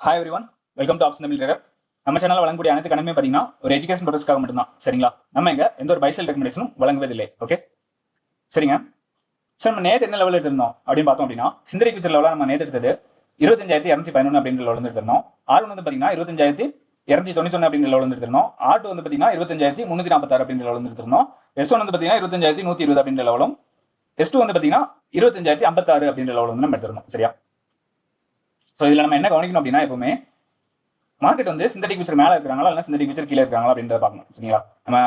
Hi everyone welcome to option Tamil trader நம்ம channel வழங்கக்கூடிய அனைத்து கணமே பார்த்தீங்கன்னா ஒரு எஜுகேஷன் பர்பஸ்க்காக மட்டும்தான். சரிங்களா? நம்ம இங்க எந்த ஒரு பைசல் ரெக்கமெண்டேஷனும் வழங்குவதில்லை ஓகே சரிங்க? சார் நம்ம நேற்று என்ன லெவல் எடுத்திருந்தோம் அப்படின்னு பார்த்தோம் அப்படின்னா சிந்தரி ஃபியூச்சர் லெவலில் நம்ம நேற்று எடுத்தது இருபத்தஞ்சாயிரத்தி இரநூத்தி பதினொன்று அப்படின்ற லெவல் வந்து எடுத்திருந்தோம். ஆர் வந்து பார்த்தீங்கன்னா இருபத்தஞ்சாயிரத்தி இரநூத்தி தொண்ணூத்தொன்று அப்படின்ற லெவல் எடுத்திருந்தோம். ஆர் டூ வந்து பார்த்தீங்கன்னா இருபத்தஞ்சாயிரத்தி முந்நூற்றி நாற்பத்தாறு அப்படின்ற லெவல் வந்து எடுத்திருந்தோம். எஸ் ஒன் வந்து பார்த்தீங்கன்னா இருபத்தஞ்சாயிரத்தி நூற்றி இருபது அப்படின்ற லெவலும் எஸ் டூ வந்து பார்த்தீங்கன்னா இருபத்தஞ்சாயிரத்தி ஐம்பத்தாறு அப்படின்ற லெவல் வந்து நம்ம எடுத்திருந்தோம். சரியா? ஸோ இதில் நம்ம என்ன கவனிக்கணும் அப்படின்னா எப்பவுமே மார்க்கெட் வந்து சிந்தட்டிக் ஃபியூச்சர் மேலே இருக்கிறாங்களா இல்லை சிந்தட்டிக் ஃபியூச்சர் கீழே இருக்காங்களா அப்படின்றத பார்க்கணும் சரிங்களா? நம்ம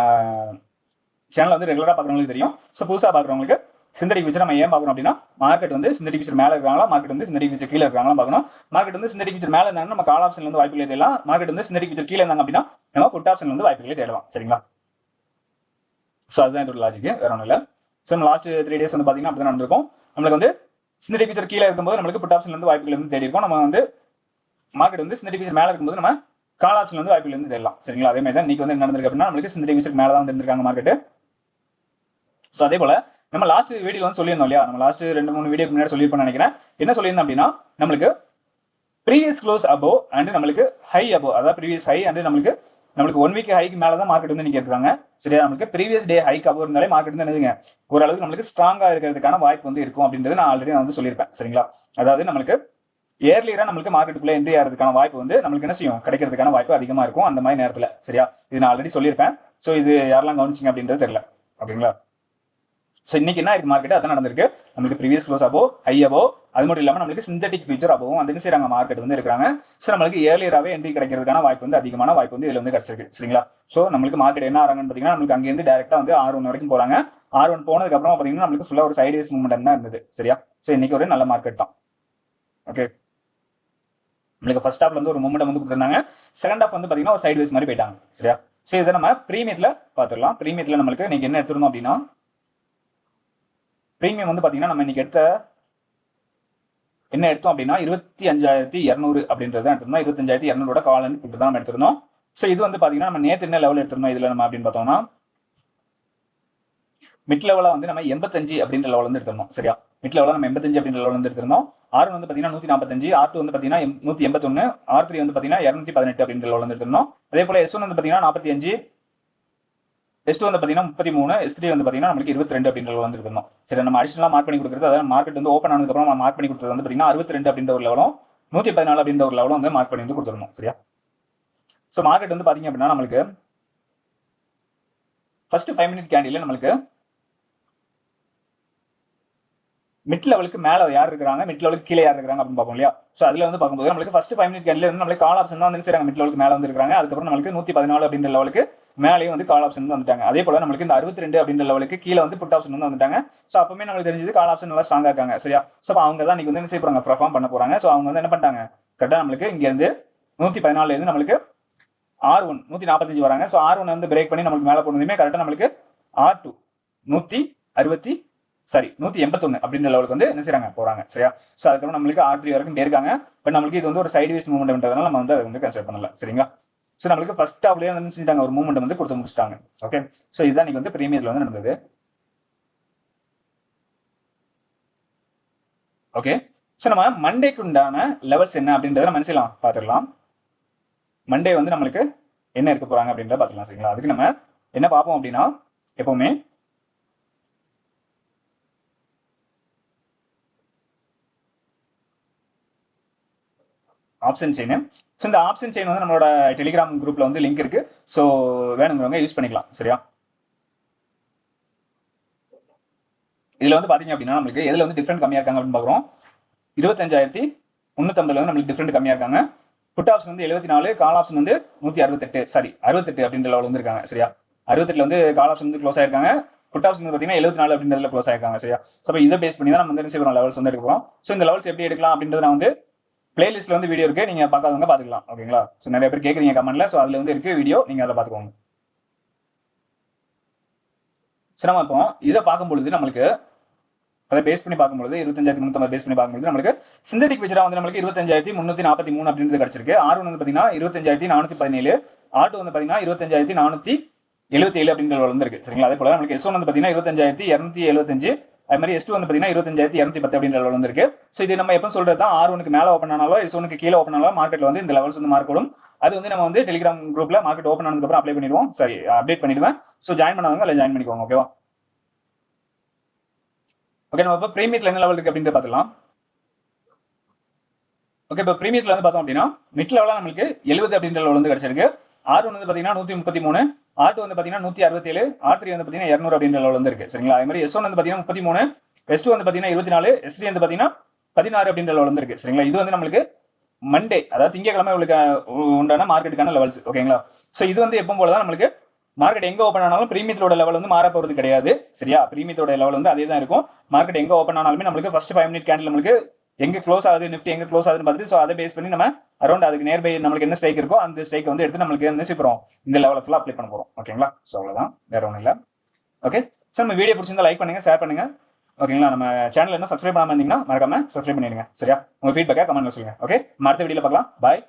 சேனல் வந்து ரெகுலராக பார்க்குறவங்களுக்கு தெரியும். ஸோ புதுசாக பார்க்குறவங்களுக்கு சிந்தடிக் ஃபியூச்சர் நம்ம ஏன் பார்க்கணும் அப்படின்னா மார்க்கெட் வந்து சிந்தடிக் ஃபியூச்சர் மேலே இருக்காங்களா மார்க்கெட் வந்து சிந்தடிக் ஃபியூச்சர் கீழே இருக்காங்களா பார்க்கணும். மார்க்கெட் வந்து சிந்தடிக் ஃபியூச்சர் மேலே இருந்தாங்கன்னா நம்ம கால் ஆப்ஷன்ல வந்து வாய்ப்புகளை தேடலாம். மார்க்கெட் வந்து சிந்தடிக் ஃபியூச்சர் கீழே இருந்தாங்க அப்படின்னா நம்ம புட் ஆப்ஷன்ல வந்து வாய்ப்புகளை தேடலாம் சரிங்களா? ஸோ அதுதான் இதோட லாஜிக் வேற ஒன்றும் இல்லை. ஸோ நம்ம லாஸ்ட் த்ரீ டேஸ் வந்து பார்த்தீங்கன்னா அப்படி தான் நடந்திருக்கும். நம்மளுக்கு வந்து சிந்தடி ஃபீச்சர் கீழே இருக்கும்போது நம்மளுக்கு புட் ஆப்ஷன்ல இருந்து வாய்ப்புகள் வந்து தேடி இருக்கோம் நம்ம வந்து மார்க்கெட் வந்து சிந்தடி ஃபீச்சர் மேலே இருக்கும்போது நம்ம கால் ஆப்ஷன் வந்து வாய்ப்புகள் இருந்து தேடலாம். சரிங்களா? அதே மாதிரி தான் இன்னைக்கு வந்து என்ன நடந்திருக்கு அப்படின்னா நம்மளுக்கு சிந்தடி ஃபீச்சர் மேலே தான் வந்துருக்காங்க மார்க்கெட் ஸோ அதே போல நம்ம லாஸ்ட் வீடியோ வந்து சொல்லியிருந்தோம் இல்லையா? நம்ம லாஸ்ட் ரெண்டு மூணு வீடியோக்கு முன்னாடி சொல்லியிருப்போம் நினைக்கிறேன். என்ன சொல்லியிருந்தோம் அப்படின்னா நம்மளுக்கு ப்ரீவியஸ் க்ளோஸ் அபோ அண்ட் நம்மளுக்கு ஹை அபோ அதாவது ப்ரீவியஸ் ஹை அண்ட் நம்மளுக்கு நம்மளுக்கு ஒன் வீக் ஹைக்கு மேலே தான் மார்க்கெட் வந்து நீங்கள் இருக்காங்க சரியா? நம்மளுக்கு ப்ரீவியஸ் டே ஹைக் அப்போ இருந்தாலே மார்க்கெட் வந்து என்னதுங்க? ஓரளவுக்கு நம்மளுக்கு ஸ்ட்ராங்காக இருக்கிறதுக்கான வாய்ப்பு வந்து இருக்கும் அப்படின்றது நான் ஆல்ரெடி நான் வந்து சொல்லியிருப்பேன். சரிங்களா? அதாவது நம்மளுக்கு ஏர்லியரா நம்மளுக்கு மார்க்கெட்டுக்குள்ள என்ட்ரி ஆகிறதுக்கான வாய்ப்பு வந்து நம்மளுக்கு என்ன செய்யும்? கிடைக்கிறதுக்கான வாய்ப்பு அதிகமா இருக்கும் அந்த மாதிரி நேரத்துல. சரியா? இது நான் ஆல்ரெடி சொல்லியிருப்பேன். ஸோ இது யாரெல்லாம் கவனிச்சிங்க அப்படின்றது தெரியல. ஓகேங்களா ஸோ இன்னைக்கு என்ன இருக்கு மார்க்கெட் அதான் நடந்திருக்கு. நம்மளுக்கு ப்ரீவியஸ் க்ளோஸ் அப்போ ஹை அபோ அது மட்டும் இல்லாமல் நம்மளுக்கு சிந்தட்டிக் ஃபியூச்சர் அபோவும் வந்து செய்றாங்க. மார்க்கெட் வந்து இருக்கிறாங்க ஸோ நம்மளுக்கு ஏர்லியராகவே என்ட்ரி கிடைக்கிறதுக்கான வாய்ப்பு வந்து அதிகமான வாய்ப்பு வந்து இதில் வந்து கிடைச்சிருக்கு. சரிங்களா? ஸோ நம்மளுக்கு மார்க்கெட் என்ன ஆறாங்கன்னு பார்த்தீங்கன்னா நம்மளுக்கு அங்கேருந்து டேரெக்டாக வந்து ஆர் ஒன் வரைக்கும் போறாங்க. ஆர் ஒன் போனதுக்கு அப்புறம் பார்த்தீங்கன்னா நம்மளுக்கு ஃபுல்லாக ஒரு சைடுவேஸ் மூவ்மெண்ட் தான் இருந்தது. சரியா? ஸோ இன்னைக்கு ஒரு நல்ல மார்க்கெட் தான். ஓகே நம்மளுக்கு ஃபர்ஸ்ட் ஹாஃப்ல வந்து ஒரு மூமெண்ட் வந்து கொடுத்துருந்தாங்க. செகண்ட் ஹாஃப் வந்து பார்த்தீங்கன்னா ஒரு சைட்வேஸ் மாதிரி போயிட்டாங்க. சரியா? ஸோ இதை நம்ம ப்ரீமியத்தில் பார்த்துடலாம். ப்ரீமியத்தில் நம்மளுக்கு இன்னைக்கு என்ன எடுத்துருந்தோம் அப்படின்னா ப்ரீமியம் வந்து பார்த்தீங்கன்னா நம்ம இன்னைக்கு எடுத்த என்ன எடுத்தோம் அப்படின்னா இருபத்தி அஞ்சாயிரத்தி இரநூறு அப்படின்றது தான் எடுத்திருந்தோம். இருபத்தஞ்சாயிரத்தி இரநூறோட காலன் இப்படி தான் நம்ம எடுத்திருந்தோம். ஸோ இது வந்து பார்த்தீங்கன்னா நம்ம நேற்று என்ன லெவல் எடுத்திருந்தோம்? இதில் நம்ம அப்படின்னு பார்த்தோம்னா மிட் லெவலாக வந்து நம்ம எண்பத்தஞ்சு அப்படின்ற லெவல் வந்து எடுத்திருந்தோம். சரியா? மிட் லெவலில் நம்ம எண்பத்தஞ்சு அப்படின்ற லெவல் வந்து எடுத்திருந்தோம். ஆர் வந்து பார்த்தீங்கன்னா நூற்றி நாற்பத்தஞ்சு ஆர் டூ வந்து பார்த்தீங்கன்னா நூற்றி எண்பத்தொன்று ஆர் த்ரீ வந்து பார்த்தீங்கன்னா இரநூத்தி பதினெட்டு அப்படின்ற லெவல் வந்து எடுத்திருந்தோம். அதே போல் எஸ் ஒன் வந்து பார்த்தீங்கன்னா நாற்பத்தி அஞ்சு. டெஸ்ட் வந்து பார்த்தீங்கன்னா முப்பத்தி மூணு எஸ் வந்து பார்த்தீங்கன்னா நம்மளுக்கு இருபத்தி ரெண்டு அப்படின்ற வந்துருக்கணும் சரி நம்ம அடிஷனலாக மார்க் பண்ணி கொடுக்குறது அதாவது மார்க்கெட் வந்து ஓப்பன் ஆனதுக்கப்புறம் நம்ம மார்க் பண்ணி கொடுத்தது வந்து பார்த்தீங்கன்னா அறுபத்தி ரெண்டு அப்படின்ற ஒரு லெவலும் நூற்றி பதினாலு அப்படின்ற ஒரு லெவலும் வந்து மார்க் பண்ணி வந்து கொடுத்துருணும் சரியா? ஸோ மார்க்கெட் வந்து பார்த்தீங்க அப்படின்னா நம்மளுக்கு ஃபர்ஸ்ட் ஃபைவ் மினிட் கேண்டில் நம்மளுக்கு மிட் லெவலுக்கு மேலே யார் இருக்கிறாங்க? மிட் லெவலுக்கு கீழே யார் இருக்கிறாங்க அப்படின்னு பார்ப்போம் இல்லையா? ஸோ அதில் வந்து பார்க்கும்போது நம்மளுக்கு ஃபர்ஸ்ட் ஃபைவ் மினிட் கேண்டில் வந்து நம்மளுக்கு கால் ஆப்ஷன் தான் வந்து செய்கிறாங்க மிட் லெவலுக்கு மேலே வந்து இருக்காங்க அதுக்கப்புறம் நம்மளுக்கு நூற்றி பதினாலு அப்படின்ற லெவலுக்கு மேலேயும் வந்து கால் ஆப்ஷன் வந்து வந்துட்டாங்க. அதே போல நம்மளுக்கு இந்த அறுபத்தி ரெண்டு அப்படின்ற லெவலுக்கு கீழே வந்து புட் ஆப்ஷன் வந்து வந்துட்டாங்க. ஸோ அப்பவுமே நம்மளுக்கு தெரிஞ்சது கால் ஆப்ஷன் நல்லா ஸ்ட்ராங்காக இருக்காங்க சரியா? ஸோ அவங்க தான் இன்னைக்கு வந்து என்ன செய்ய போறாங்க? பர்ஃபார்ம் பண்ண போறாங்க. ஸோ அவங்க வந்து என்ன பண்ணிட்டாங்க? கரெக்டாக நம்மளுக்கு இங்கேருந்து நூற்றி பதினாலுலேருந்து நம்மளுக்கு ஆர் ஒன் நூற்றி நாற்பத்தஞ்சு வராங்க. ஸோ ஆர் ஒன் வந்து பிரேக் பண்ணி நம்மளுக்கு மேலே போனதுமே கரெக்டாக நம்மளுக்கு ஆர் டூ நூற்றி அறுபத்தி சாரி நூற்றி எண்பத்தொன்று அப்படின்ற லெவலுக்கு வந்து என்ன செய்யறாங்க போகிறாங்க சரியா? ஸோ அதுக்கப்புறம் நம்மளுக்கு ஆர் த்ரீ வரைக்கும் இருக்காங்க பட் நம்மளுக்கு இது வந்து ஒரு சைட்வேஸ் மூவ்மெண்ட்ன்றதுனால நம்ம வந்து அதை வந்து கன்சிடர் பண்ணல சரிங்களா? ஸோ நம்மளுக்கு ஃபர்ஸ்ட் ஹாஃப்லேயே வந்து என்ன செஞ்சிட்டாங்க? ஒரு மூமெண்ட் வந்து கொடுத்து முடிச்சிட்டாங்க. ஓகே ஸோ இதுதான் இன்னைக்கு வந்து ப்ரீமியர்ல வந்து நடந்தது. ஓகே ஸோ நம்ம மண்டேக்கு உண்டான லெவல்ஸ் என்ன அப்படின்றத நம்ம என்ன செய்யலாம்? பார்த்துடலாம். மண்டே வந்து நம்மளுக்கு என்ன இருக்க போகிறாங்க அப்படின்றத பார்த்துக்கலாம் சரிங்களா? அதுக்கு நம்ம என்ன பார்ப்போம் அப்படின்னா எப்போவுமே ஆப்ஷன் செயின் ஸோ இந்த ஆப்ஷன் செயின் வந்து நம்மளோட டெலிகிராம் குரூப்பில் வந்து லிங்க் இருக்கு. ஸோ வேணுங்கிறவங்க யூஸ் பண்ணிக்கலாம். சரியா? இதில் வந்து பார்த்தீங்க அப்படின்னா நம்மளுக்கு எதில் வந்து டிஃப்ரெண்ட் கம்மியாக இருக்காங்க அப்படின்னு பார்க்குறோம் இருபத்தஞ்சாயிரத்தி முந்நூற்றம்பதுல வந்து நம்மளுக்கு டிஃப்ரெண்ட் கம்மியாக இருக்காங்க. புட் ஆப்ஷன் வந்து எழுபத்தி நாலு கால் ஆப்ஷன் வந்து நூற்றி அறுபத்தெட்டு சாரி அறுபத்தெட்டு அப்படின்ற லெவல் வந்துருக்காங்க சரியா? அறுபத்தெட்டுல வந்து கால் ஆப்ஷன் வந்து க்ளோஸ் ஆயிருக்காங்க. புட் ஆப்ஷன் வந்து பார்த்தீங்கன்னா எழுபத்தி நாலு அப்படின்றதுல க்ளோஸ் ஆயிருக்காங்க. சரியா? ஸோ இதை பேஸ் பண்ணி தான் நம்ம வந்து என்ன செய்வோம் லெவல்ஸ் வந்து எடுக்கிறோம் ஸோ இந்த லெவல்ஸ் எப்படி எடுக்கலாம் அப்படின்றத நான் வந்து பிளேலிஸ்ட்ல வந்து வீடியோ இருக்கு. நீங்க பார்க்காதவங்க பாத்துக்கலாம் ஓகேங்களா ஸோ நிறைய பேர் கேக்குறீங்க கமெண்ட்ல. ஸோ அதுல வந்து இருக்கு வீடியோ நீங்க அதை பாத்துக்கோங்க சிரமம் இப்போ இதை பார்க்கும்பொழுது நம்மளுக்கு அதை பேஸ் பண்ணி பார்க்கும்போது இருபத்தஞ்சாயிரத்தி முந்நூத்தி பேஸ் பண்ணி பார்க்கும்போது நம்மளுக்கு சிந்தட்டிக் பிக்சரா வந்து நம்மளுக்கு இருபத்தஞ்சாயிரத்தி முந்நூத்தி நாற்பத்தி மூணு அப்படின்றது கிடைச்சிருக்கு. ஆர் ஒன் வந்து பாத்தீங்கன்னா இருபத்தஞ்சாயிரத்தி நானூத்தி பதினேழு ஆட்டோ வந்து பாத்தீங்கன்னா இருபத்தஞ்சாயிரத்தி நானூத்தி எழுபத்தி ஏழு அப்படின்ற level வந்து இருக்கு சரிங்களா? அதே போல நம்மளுக்கு எஸ் ஒன் வந்து பாத்தீங்கன்னா இருபத்தஞ்சாயிரத்தி இரநூத்தி எழுபத்தஞ்சு அது மாதிரி எஸ் டூ வந்து பார்த்தீங்கன்னா இருபத்தஞ்சாயிரத்தி இரநூத்தி பத்து அப்படின்ற லெவல் வந்துருக்கு. ஸோ இது நம்ம எப்போ சொல்றது தான் ஆர் ஒனுக்கு மேலே ஓப்பன் ஆனாலும் எஸ் ஒனுக்கு கீழே ஓப்பன் ஆனாலும் மார்க்கெட்ல வந்து இந்த லெவல்ஸ் வந்து மார்க் வரும் அது வந்து நம்ம வந்து டெலிகிராம் குரூப்ல மார்க்கெட் ஓப்பன் ஆனதுக்கப்புறம் அப்ளை பண்ணிடுவோம். சரி அப்டேட் பண்ணிடுவேன். ஸோ ஜாயின் பண்ணாதவங்க அதில் ஜாயின் பண்ணிக்கோங்க ஓகேவா ஓகே நம்ம இப்போ ப்ரீமியத்தில் என்ன லெவல் இருக்கு அப்படின்னு பார்த்துக்கலாம். ஓகே இப்போ ப்ரீமியத்தில் வந்து பார்த்தோம் அப்படின்னா மிட் லெவலாக நம்மளுக்கு எழுபது அப்படின்ற லெவல் வந்து கிடைச்சிருக்கு. ஆர் ஒன் வந்து பார்த்தீங்கன்னா நூற்றி முப்பத்தி மூணு ஆர் டூ வந்து பார்த்தீங்கன்னா நூற்றி அறுபத்தேழு ஆர் த்ரீ வந்து பார்த்தீங்கன்னா இரநூறு அப்படின்ற அளவில் வந்து இருக்கு. சரிங்களா? அதே மாதிரி எஸ் ஒன் வந்து பார்த்தீங்கன்னா முப்பத்தி மூணு எஸ் டூ வந்து பார்த்தீங்கன்னா இருபத்தி நாலு எஸ் த்ரீ வந்து பார்த்தீங்கன்னா பதினாறு அப்படின்ற அளவில் வந்து இருக்கு. சரிங்களா? இது வந்து நம்மளுக்கு மண்டே அதாவது திங்கக்கிழமை உங்களுக்கு உண்டான மார்க்கெட்டுக்கான லெவல்ஸ் ஓகேங்களா? ஸோ இது வந்து எப்போ போல தான் நம்மளுக்கு மார்க்கெட் எங்க ஓப்பன் ஆனாலும் பிரீமியத்தோட லெவல் வந்து மாற போறது கிடையாது. சரியா? பிரீமியத்தோட லெவல் வந்து அதே தான் இருக்கும். மார்க்கெட் எங்க ஓப்பன் ஆனாலுமே நம்மளுக்கு ஃபர்ஸ்ட் ஃபைவ் மினிட் கேண்டில் நம்மளுக்கு எங்க க்ளோஸ் ஆகுது நிஃப்டி எங்க க்ளோஸ் ஆகுதுன்னு பார்த்துட்டு ஸோ அதை பேஸ் பண்ணி நம்ம அரௌண்ட் அதுக்கு நேர்பை நம்மளுக்கு என்ன ஸ்ட்ரைக் இருக்கோ அந்த ஸ்ட்ரைக் வந்து எடுத்து நம்மளுக்கு என்ன செய்ய இந்த லெவலில் ஃபுல்லாக அப்ளை பண்ண போகிறோம் ஓகேங்களா ஸோ அவ்வளோதான் வேற ஒன்றும் இல்லை. ஓகே ஸோ நம்ம வீடியோ பிடிச்சிருந்தா லைக் பண்ணுங்க ஷேர் பண்ணுங்க. ஓகேங்களா நம்ம சேனல் என்ன சப்ஸ்கிரைப் பண்ணாம இருந்தீங்கன்னா மறக்காம சப்ஸ்கிரைப் பண்ணிடுங்க. சரியா? உங்க ஃபீட்பேக்கை கமெண்ட்ல சொல்லுங்க. ஓகே அடுத்த வீடியோவில் பார்க்கலாம். பாய்